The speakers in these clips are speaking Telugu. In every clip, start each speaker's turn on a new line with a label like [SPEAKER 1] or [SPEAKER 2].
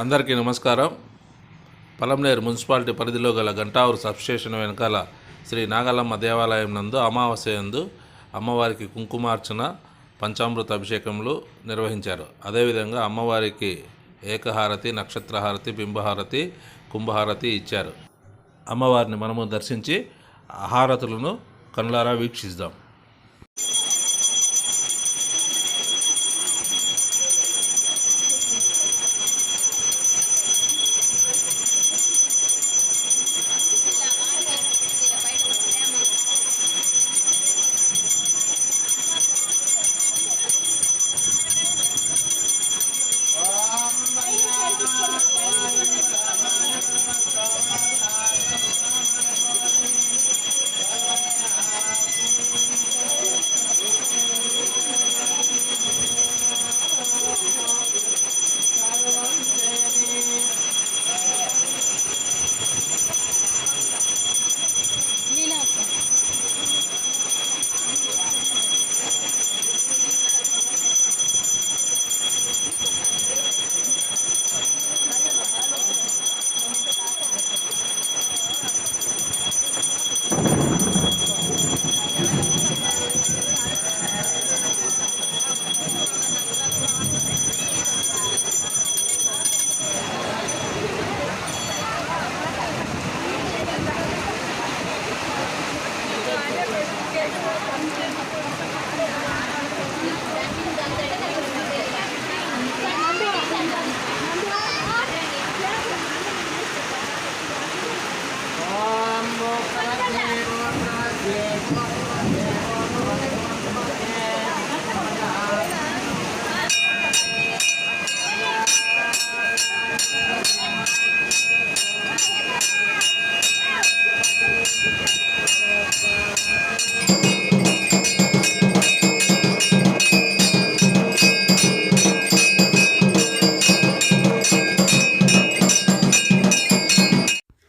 [SPEAKER 1] అందరికీ నమస్కారం. పలంనేరు మున్సిపాలిటీ పరిధిలో గల గంటావూరు సబ్స్టేషన్ వెనకాల శ్రీ నాగలమ్మ దేవాలయం నందు అమావాస్య యందు అమ్మవారికి కుంకుమార్చన పంచామృత అభిషేకములు నిర్వహించారు. అదేవిధంగా అమ్మవారికి ఏకహారతి నక్షత్రహారతి బింబహారతి కుంభహారతి ఇచ్చారు. అమ్మవారిని మనము దర్శించి హారతులను కనులారా వీక్షిద్దాం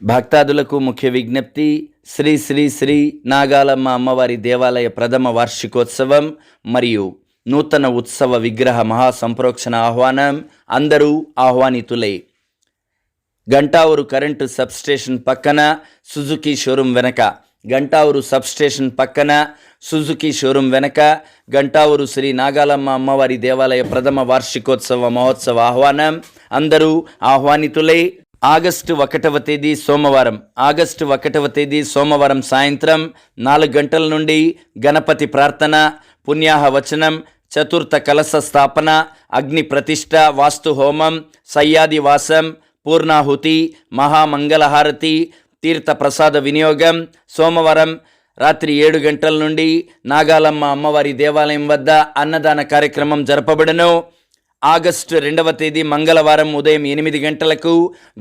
[SPEAKER 2] భక్తాదులకు ముఖ్య విజ్ఞప్తి శ్రీ శ్రీ శ్రీ నాగాలమ్మ అమ్మవారి దేవాలయ ప్రథమ వార్షికోత్సవం మరియు నూతన ఉత్సవ విగ్రహ మహాసంప్రోక్షణ ఆహ్వానం. అందరూ ఆహ్వానితులే. గంటావూరు కరెంటు సబ్స్టేషన్ పక్కన సుజుకి షోరూం వెనక. గంటావూరు సబ్స్టేషన్ పక్కన సుజుకి షోరూం వెనక. గంటావూరు శ్రీ నాగాలమ్మ అమ్మవారి దేవాలయ ప్రథమ వార్షికోత్సవ మహోత్సవ ఆహ్వానం. అందరూ ఆహ్వానితులై. ఆగస్టు ఒకటవ తేదీ సోమవారం. ఆగస్టు ఒకటవ తేదీ సోమవారం సాయంత్రం నాలుగు గంటల నుండి గణపతి ప్రార్థన పుణ్యాహ వచనం చతుర్థ కలశ స్థాపన అగ్ని ప్రతిష్ట వాస్తు హోమం సయ్యాది వాసం పూర్ణాహుతి మహామంగళహారతి తీర్థప్రసాద వినియోగం సోమవారం రాత్రి ఏడు గంటల నుండి నాగాలమ్మ అమ్మవారి దేవాలయం వద్ద అన్నదాన కార్యక్రమం జరపబడను. ఆగస్టు రెండవ తేదీ మంగళవారం ఉదయం ఎనిమిది గంటలకు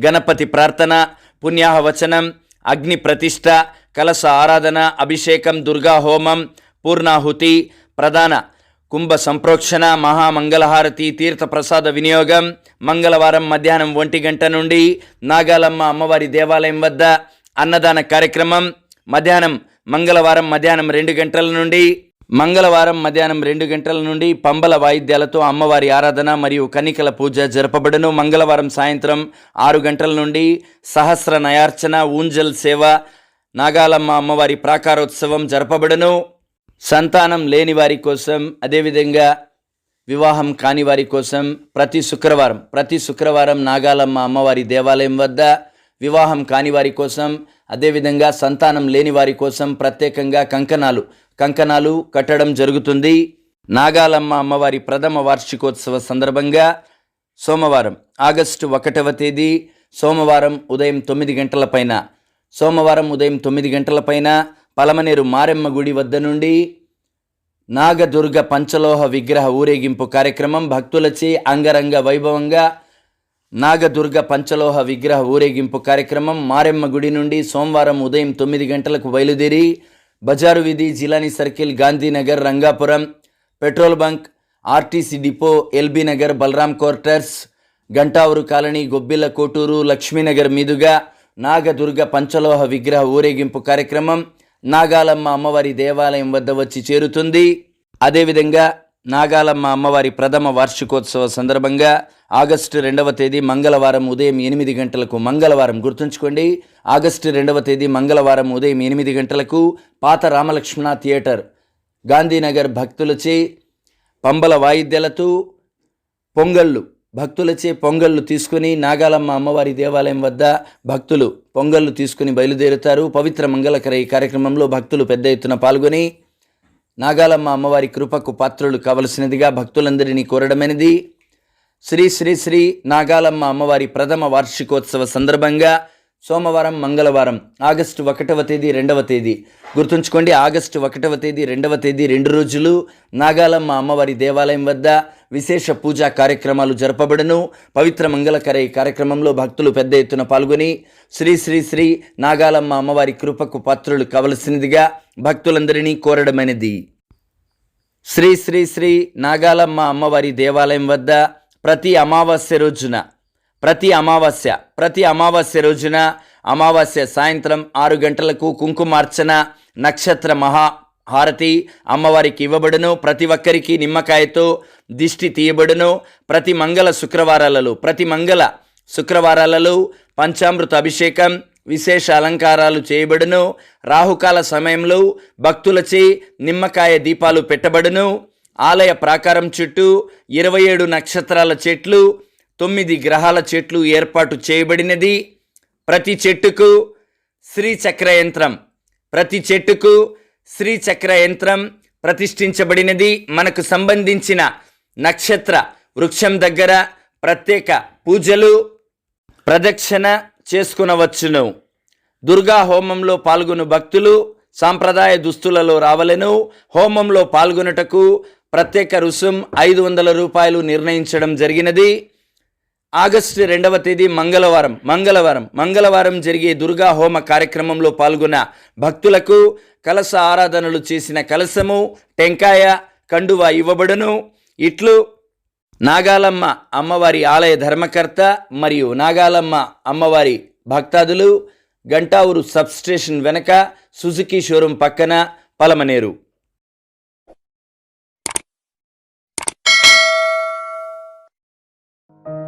[SPEAKER 2] గణపతి ప్రార్థన పుణ్యాహవచనం అగ్ని ప్రతిష్ట కలశ ఆరాధన అభిషేకం దుర్గా హోమం పూర్ణాహుతి ప్రధాన కుంభ సంప్రోక్షణ మహామంగళహారతి తీర్థప్రసాద వినియోగం మంగళవారం మధ్యాహ్నం ఒంటి గంట నుండి నాగాలమ్మ అమ్మవారి దేవాలయం వద్ద అన్నదాన కార్యక్రమం మధ్యాహ్నం మంగళవారం మధ్యాహ్నం రెండు గంటల నుండి మంగళవారం మధ్యాహ్నం రెండు గంటల నుండి పంబల వాయిద్యాలతో అమ్మవారి ఆరాధన మరియు కనికల పూజ జరపబడును. మంగళవారం సాయంత్రం ఆరు గంటల నుండి సహస్ర నయార్చన ఊంజల్ సేవ నాగాలమ్మ అమ్మవారి ప్రాకారోత్సవం జరపబడును. సంతానం లేని వారి కోసం అదేవిధంగా వివాహం కాని వారి కోసం ప్రతి శుక్రవారం ప్రతి శుక్రవారం నాగాలమ్మ అమ్మవారి దేవాలయం వద్ద వివాహం కాని వారి కోసం అదేవిధంగా సంతానం లేని వారి కోసం ప్రత్యేకంగా కంకణాలు కంకణాలు కట్టడం జరుగుతుంది. నాగాలమ్మ అమ్మవారి ప్రథమ వార్షికోత్సవ సందర్భంగా సోమవారం ఆగస్టు ఒకటవ తేదీ సోమవారం ఉదయం తొమ్మిది గంటల పైన సోమవారం ఉదయం తొమ్మిది గంటల పైన పలమనేరు మారెమ్మ గుడి వద్ద నుండి నాగదుర్గ పంచలోహ విగ్రహ ఊరేగింపు కార్యక్రమం భక్తులచే అంగరంగ వైభవంగా నాగదుర్గ పంచలోహ విగ్రహ ఊరేగింపు కార్యక్రమం మారెమ్మ గుడి నుండి సోమవారం ఉదయం తొమ్మిది గంటలకు బయలుదేరి బజారు వీధి Jilani circle Gandhinagar Rangapuram petrol bunk RTC depot LB Nagar Balaram quarters Gantavuru colony Gobbila Koturu Lakshminagar మీదుగా నాగదుర్గ పంచలోహ విగ్రహ ఊరేగింపు కార్యక్రమం నాగాలమ్మ అమ్మవారి దేవాలయం వద్ద వచ్చి చేరుతుంది. అదేవిధంగా నాగాలమ్మ అమ్మవారి ప్రథమ వార్షికోత్సవ సందర్భంగా ఆగస్టు రెండవ తేదీ మంగళవారం ఉదయం ఎనిమిది గంటలకు మంగళవారం గుర్తుంచుకోండి. ఆగస్టు రెండవ తేదీ మంగళవారం ఉదయం ఎనిమిది గంటలకు పాత రామలక్ష్మణ థియేటర్ గాంధీనగర్ భక్తులచే పంబల వాయిద్యాలతో పొంగళ్ళు భక్తులచే పొంగళ్ళు తీసుకుని నాగాలమ్మ అమ్మవారి దేవాలయం వద్ద భక్తులు పొంగళ్ళు తీసుకుని బయలుదేరుతారు. పవిత్ర మంగళకర ఈ కార్యక్రమంలో భక్తులు పెద్ద ఎత్తున పాల్గొని నాగాలమ్మ అమ్మవారి కృపకు పాత్రులు కావలసినదిగా భక్తులందరినీ కోరడమైనది. శ్రీ శ్రీ శ్రీ నాగాలమ్మ అమ్మవారి ప్రథమ వార్షికోత్సవ సందర్భంగా సోమవారం మంగళవారం ఆగస్టు ఒకటవ తేదీ రెండవ తేదీ. గుర్తుంచుకోండి ఆగస్టు ఒకటవ తేదీ రెండవ తేదీ రెండు రోజులు. నాగాలమ్మ అమ్మవారి దేవాలయం వద్ద విశేష పూజా కార్యక్రమాలు జరపబడను. పవిత్ర మంగళకరై కార్యక్రమంలో భక్తులు పెద్ద ఎత్తున పాల్గొని శ్రీ శ్రీ శ్రీ నాగాలమ్మ అమ్మవారి కృపకు పాత్రులు కావలసినదిగా భక్తులందరినీ కోరడమైనది. శ్రీ శ్రీ శ్రీ నాగాలమ్మ అమ్మవారి దేవాలయం వద్ద ప్రతి అమావాస్య రోజున ప్రతి అమావాస్య ప్రతి అమావాస్య రోజున అమావాస్య సాయంత్రం ఆరు గంటలకు కుంకుమార్చన నక్షత్ర మహా హారతి అమ్మవారికి ఇవ్వబడును. ప్రతి ఒక్కరికి నిమ్మకాయతో దిష్టి తీయబడును. ప్రతి మంగళ శుక్రవారాలలో ప్రతి మంగళ శుక్రవారాలలో పంచామృత అభిషేకం విశేష అలంకారాలు చేయబడును. రాహుకాల సమయంలో భక్తులచే నిమ్మకాయ దీపాలు పెట్టబడును. ఆలయ ప్రాకారం చుట్టూ ఇరవై ఏడు నక్షత్రాల చెట్లు తొమ్మిది గ్రహాల చెట్లు ఏర్పాటు చేయబడినది. ప్రతి చెట్టుకు శ్రీచక్ర యంత్రం ప్రతి చెట్టుకు శ్రీచక్ర యంత్రం ప్రతిష్ఠించబడినది. మనకు సంబంధించిన నక్షత్ర వృక్షం దగ్గర ప్రత్యేక పూజలు ప్రదక్షిణ చేసుకునవచ్చును. దుర్గా హోమంలో పాల్గొను భక్తులు సాంప్రదాయ దుస్తులలో రావలెను. హోమంలో పాల్గొనుటకు ప్రత్యేక రుసుం ఐదు వందల రూపాయలు నిర్ణయించడం జరిగినది. ఆగస్టు రెండవ తేదీ మంగళవారం మంగళవారం మంగళవారం జరిగే దుర్గా హోమ కార్యక్రమంలో పాల్గొన్న భక్తులకు కలస ఆరాధనలు చేసిన కలసము టెంకాయ కండువ ఇవ్వబడును. ఇట్లు నాగాలమ్మ అమ్మవారి ఆలయ ధర్మకర్త మరియు నాగాలమ్మ అమ్మవారి భక్తాదులు గంటావురు సబ్స్టేషన్ వెనక సుజుకి షోరూం పక్కన పలమనేరు.